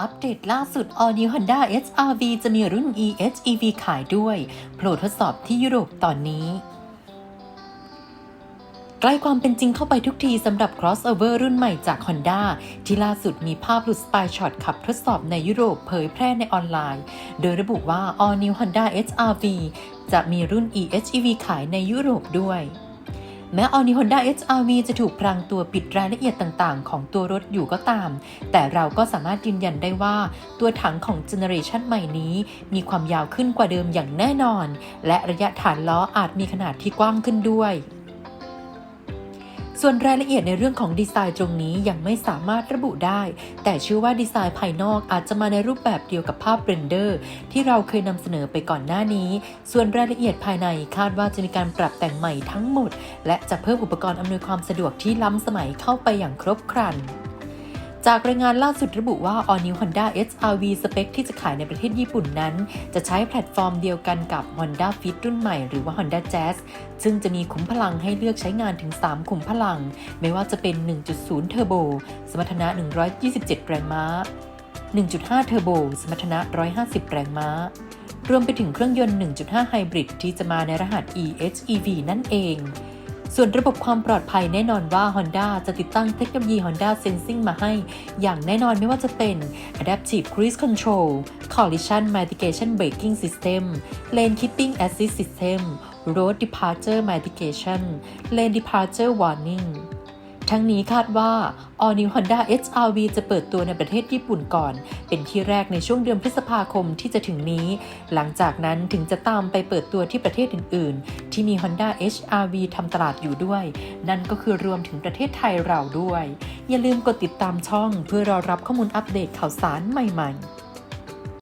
อัปเดตล่าสุด All New Honda HR-V จะมีรุ่น EHEV ขายด้วยโปรดทดสอบที่ยุโรปตอนนี้ ใกล้ความเป็นจริงเข้าไปทุกทีสำหรับ crossover รุ่นใหม่จาก Honda ที่ล่าสุดมีภาพหลุดสปายช็อตขับทดสอบในยุโรปเผยแพร่ในออนไลน์ โดยระบุว่า All New Honda HR-V จะมีรุ่น EHEV ขายในยุโรปด้วย แม้ All New Honda HR-V จะถูกพรางตัวปิดรายละเอียดต่างๆ ของตัวรถอยู่ก็ตาม แต่เราก็สามารถยืนยันได้ว่า ตัวถังของเจเนอเรชันใหม่นี้ มีความยาวขึ้นกว่าเดิมอย่างแน่นอน และระยะฐานล้ออาจมีขนาดที่กว้างขึ้นด้วย ส่วนรายละเอียดในเรื่องของดีไซน์ตรงนี้ยังไม่สามารถระบุได้ แต่เชื่อว่าดีไซน์ภายนอกอาจจะมาในรูปแบบเดียวกับภาพเรนเดอร์ ที่เราเคยนำเสนอไปก่อนหน้านี้ ส่วนรายละเอียดภายในคาดว่าจะมีการปรับแต่งใหม่ทั้งหมด และจะเพิ่มอุปกรณ์อำนวยความสะดวกที่ล้ำสมัยเข้าไปอย่างครบครัน จากรายงานล่าสุดระบุว่า All New Honda HR-V สเปคที่จะขายในประเทศญี่ปุ่นนั้น จะใช้แพลตฟอร์มเดียวกันกับ Honda Fit รุ่นใหม่หรือว่า Honda Jazz ซึ่งจะมีขุมพลังให้เลือกใช้งานถึง 3 ขุมพลัง ไม่ว่าจะเป็น 1.0 เทอร์โบ สมรรถนะ 127 แรงม้า 1.5 เทอร์โบ สมรรถนะ 150 แรงม้ารวมไปถึงเครื่องยนต์ 1.5 ไฮบริดที่จะมาในรหัส EHEV นั่นเอง ส่วนระบบความปลอดภัยแน่นอนว่า Honda จะติดตั้งเทคโนโลยี Honda Sensing มาให้ อย่างแน่นอนไม่ว่าจะเป็น Adaptive Cruise Control Collision Mitigation Braking System Lane Keeping Assist System Road Departure Mitigation Lane Departure Warning ทั้งนี้คาดว่า All New Honda HR-V จะเปิดตัวในประเทศญี่ปุ่นก่อน เป็นที่แรกในช่วงเดือนพฤษภาคมที่จะถึงนี้ หลังจากนั้นถึงจะตามไปเปิดตัวที่ประเทศอื่น ๆ ที่มี Honda HR-V ทำตลาดอยู่ด้วย นั่นก็คือรวมถึงประเทศไทยเราด้วย อย่าลืมกดติดตามช่องเพื่อรอรับข้อมูลอัปเดตข่าวสารใหม่ ๆ